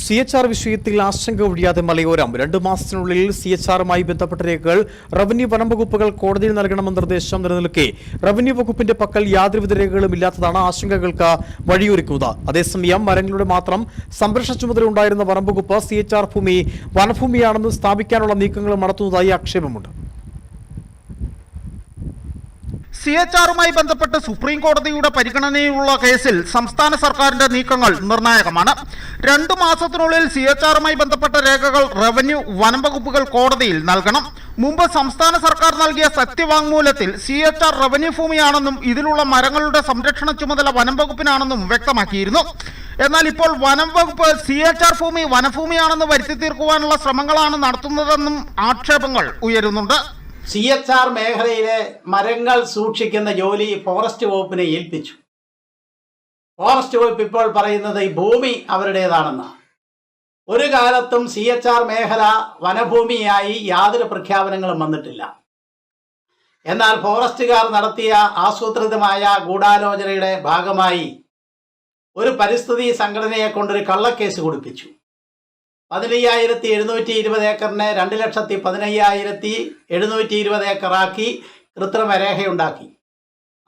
C H R വിഷയത്തിൽ ആശങ്ക ഒഴിയാതെ മലയോരം. രണ്ടു മാസത്തിനുള്ളിൽ സി എച്ച് ആറുമായി ബന്ധപ്പെട്ട രേഖകൾ റവന്യൂ വനം വകുപ്പുകൾ കോടതിയിൽ നൽകണമെന്ന നിർദ്ദേശം നിലനിൽക്കെ. റവന്യൂ വകുപ്പിന്റെ പക്കൽ യാതൊരുവിധ രേഖകളും ഇല്ലാത്തതാണ് ആശങ്കകൾക്ക് വഴിയൊരുക്കുന്നത്. അതേസമയം മരങ്ങളുടെ മാത്രം സംരക്ഷണ ചുമതല ഉണ്ടായിരുന്ന വനം വകുപ്പ് സി എച്ച് ആർ ഭൂമി വനഭൂമിയാണെന്ന് സ്ഥാപിക്കാനുള്ള നീക്കങ്ങൾ നടത്തുന്നതായി ആക്ഷേപമുണ്ട്. സി എച്ച് ആറുമായി ബന്ധപ്പെട്ട് സുപ്രീം കോടതിയുടെ പരിഗണനയിലുള്ള കേസിൽ സംസ്ഥാന സർക്കാരിന്റെ നീക്കങ്ങൾ നിർണായകമാണ്. രണ്ടു മാസത്തിനുള്ളിൽ സി എച്ച് ആറുമായി ബന്ധപ്പെട്ട രേഖകൾ റവന്യൂ വനം വകുപ്പുകൾ കോടതിയിൽ നൽകണം. മുമ്പ് സംസ്ഥാന സർക്കാർ നൽകിയ സത്യവാങ്മൂലത്തിൽ സി എച്ച് ആർ റവന്യൂ ഭൂമിയാണെന്നും ഇതിലുള്ള മരങ്ങളുടെ സംരക്ഷണ ചുമതല വനം വകുപ്പിനാണെന്നും വ്യക്തമാക്കിയിരുന്നു. എന്നാൽ ഇപ്പോൾ വനം വകുപ്പ് സി എച്ച് ആർ ഭൂമി വനഭൂമിയാണെന്ന് വരുത്തി തീർക്കുവാനുള്ള ശ്രമങ്ങളാണ് നടത്തുന്നതെന്നും ആക്ഷേപങ്ങൾ ഉയരുന്നുണ്ട്. സി എച്ച് ആർ മേഖലയിലെ മരങ്ങൾ സൂക്ഷിക്കുന്ന ജോലി ഫോറസ്റ്റ് വകുപ്പിനെ ഏൽപ്പിച്ചു. ഫോറസ്റ്റ് വകുപ്പ് ഇപ്പോൾ പറയുന്നത് ഈ ഭൂമി അവരുടേതാണെന്നാണ് ഒരു കാലത്തും സി എച്ച് ആർ മേഖല വനഭൂമിയായി യാതൊരു പ്രഖ്യാപനങ്ങളും വന്നിട്ടില്ല. എന്നാൽ ഫോറസ്റ്റുകാർ നടത്തിയ ആസൂത്രിതമായ ഗൂഢാലോചനയുടെ ഭാഗമായി ഒരു പരിസ്ഥിതി സംഘടനയെ കൊണ്ടൊരു കള്ളക്കേസ് കൊടുപ്പിച്ചു. പതിനയ്യായിരത്തി എഴുന്നൂറ്റി ഇരുപത് ഏക്കറിനെ രണ്ട് ലക്ഷത്തി പതിനയ്യായിരത്തി എഴുന്നൂറ്റി ഇരുപത് ഏക്കറാക്കി കൃത്രിമ രേഖയുണ്ടാക്കി.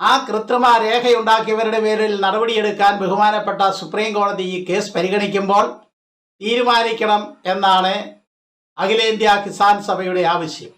ആ കൃത്രിമ രേഖയുണ്ടാക്കിയവരുടെ പേരിൽ നടപടിയെടുക്കാൻ ബഹുമാനപ്പെട്ട സുപ്രീം കോടതി ഈ കേസ് പരിഗണിക്കുമ്പോൾ തീരുമാനിക്കണം എന്നാണ് അഖിലേന്ത്യാ കിസാൻ സഭയുടെ ആവശ്യം.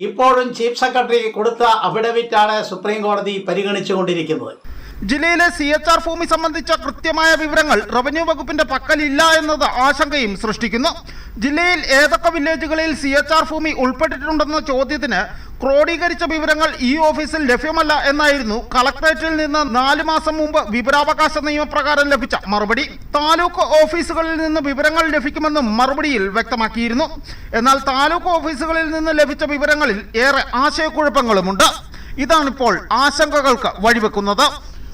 ഇപ്പോഴും ചീഫ് സെക്രട്ടറി കൊടുത്ത അഫിഡവിറ്റാണ് സുപ്രീം കോടതി പരിഗണിച്ചുകൊണ്ടിരിക്കുന്നത്. ജില്ലയിലെ സി എച്ച് ആർ ഭൂമി സംബന്ധിച്ച കൃത്യമായ വിവരങ്ങൾ റവന്യൂ വകുപ്പിന്റെ പക്കലില്ല എന്നത് ആശങ്കയും സൃഷ്ടിക്കുന്നു. ജില്ലയിൽ ഏതൊക്കെ വില്ലേജുകളിൽ സി എച്ച് ആർ ഭൂമി ഉൾപ്പെട്ടിട്ടുണ്ടെന്ന ചോദ്യത്തിന് ക്രോഡീകരിച്ച വിവരങ്ങൾ ഈ ഓഫീസിൽ ലഭ്യമല്ല എന്നായിരുന്നു കളക്ടറേറ്റിൽ നിന്ന് നാല് മാസം മുമ്പ് വിവരാവകാശ നിയമപ്രകാരം ലഭിച്ച മറുപടി. താലൂക്ക് ഓഫീസുകളിൽ നിന്ന് വിവരങ്ങൾ ലഭിക്കുമെന്നും മറുപടിയിൽ വ്യക്തമാക്കിയിരുന്നു. എന്നാൽ താലൂക്ക് ഓഫീസുകളിൽ നിന്ന് ലഭിച്ച വിവരങ്ങളിൽ ഏറെ ആശയക്കുഴപ്പങ്ങളുമുണ്ട്. ഇതാണിപ്പോൾ ആശങ്കകൾക്ക് വഴിവെക്കുന്നത്.